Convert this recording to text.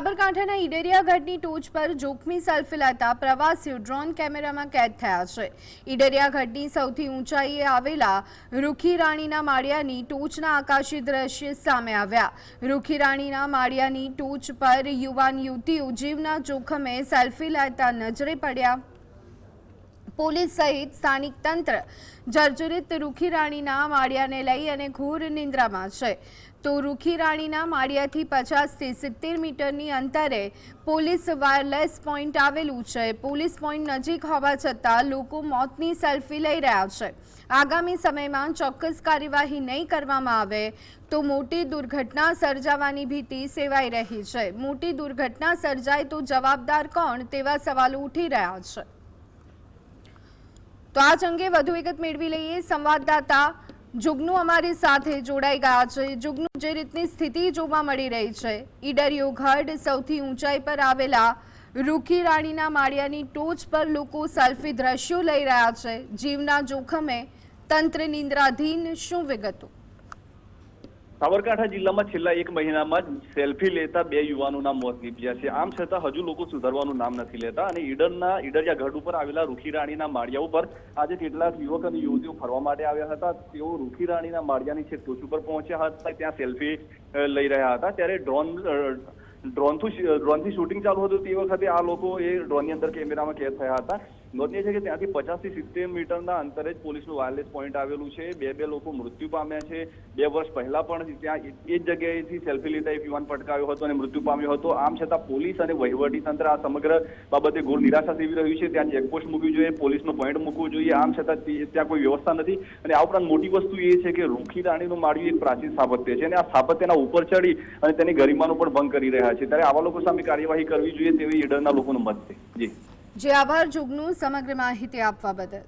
સાબરકાંઠાના ઈડરિયા ટોચ પર જોખમી સેલ્ફી લેતા પ્રવાસીઓ ડ્રોન કેમેરામાં કેદ થયા છે. ઈડરિયા સૌથી ઊંચાઈએ આવેલા રૂખી રાણીના માળિયાની ટોચના આકાશી દ્રશ્ય સામે આવ્યા. રૂખી રાણીના માળિયાની ટોચ પર યુવાન યુવતીઓ જીવના જોખમે સેલ્ફી લેતા નજરે પડ્યા. પોલીસ સહિત સ્થાનિક તંત્ર જર્જરિત રૂખી રાણીના માળિયાને લઈ અને ઘોર નિંદ્રામાં છે. તો રૂખી રાણીના માળિયાથી પચાસથી સિત્તેર મીટરની અંતરે પોલીસ વાયરલેસ પોઈન્ટ આવેલું છે. પોલીસ પોઈન્ટ નજીક હોવા છતાં લોકો મોતની સેલ્ફી લઈ રહ્યા છે. આગામી સમયમાં ચોક્કસ કાર્યવાહી નહીં કરવામાં આવે તો મોટી દુર્ઘટના સર્જાવાની ભીતિ સેવાઈ રહી છે. મોટી દુર્ઘટના સર્જાય તો જવાબદાર કોણ તેવા સવાલો ઉઠી રહ્યા છે. તો આજ અંગે વધુ વિગત મેળવી લઈએ. સંવાદદાતા જુગનુ અમારી સાથે જોડાઈ ગયા છે. જુગનુ, જે રીતની સ્થિતિ જોવા મળી રહી છે? ઈડરિયો ગઢ સૌથી ઊંચાઈ પર આવેલા રૂખી રાણીના માળિયાની ટોચ પર લોકો સેલ્ફી દ્રશ્યો લઈ રહ્યા છે. જીવના જોખમે તંત્ર નિંદ્રાધીન શું વિગતો? સાબરકાંઠા જિલ્લામાં છેલ્લા એક મહિનામાં જ સેલ્ફી લેતા બે યુવાનોના મોત નીપજ્યા છે. આમ છતાં હજુ લોકો સુધારવાનું નામ નથી લેતા અને ઈડરના ઈડરિયા ગઢ ઉપર આવેલા રૂખીરાણીના માળિયા ઉપર આજે કેટલાક યુવક અને યુવતીઓ ફરવા માટે આવ્યા હતા. તેઓ રૂખી રાણીના માળિયાની છેક ટોચ ઉપર પહોંચ્યા હતા. ત્યાં સેલ્ફી લઈ રહ્યા હતા. ત્યારે ડ્રોન ડ્રોનથી ડ્રોનથી શૂટિંગ ચાલુ હતું. તે વખતે આ લોકો એ ડ્રોનની અંદર કેમેરામાં કેદ થયા હતા. નોંધનીય છે કે ત્યાંથી પચાસથી સિત્તેર મીટરના અંતરે જ પોલીસનું વાયરલેસ પોઈન્ટ આવેલું છે. બે બે લોકો મૃત્યુ પામ્યા છે. બે વર્ષ પહેલા પણ ત્યાં એ જ જગ્યાએથી સેલ્ફી લીધા, એક યુવાન પટકાયો હતો અને મૃત્યુ પામ્યો હતો. આમ છતાં પોલીસ અને વહીવટી તંત્ર આ સમગ્ર બાબતે ઘોર નિરાશા સેવી રહ્યું છે. ત્યાં ચેકપોસ્ટ મૂકવી જોઈએ, પોલીસનો પોઈન્ટ મૂકવું જોઈએ. આમ છતાં ત્યાં કોઈ વ્યવસ્થા નથી. અને આ ઉપરાંત મોટી વસ્તુ એ છે કે રૂખી રાણીનું માળિયું એક પ્રાચીન સ્થાપત્ય છે અને આ સ્થાપત્યના ઉપર ચડી અને તેની ગરિમાનો પણ ભંગ કરી રહ્યા છે. ત્યારે આવા લોકો સામે કાર્યવાહી કરવી જોઈએ તેવી ઈડરના લોકોનું મત છે. જી. જે આભાર જુગનું સમગ્ર માહિતી આપવા બદલ.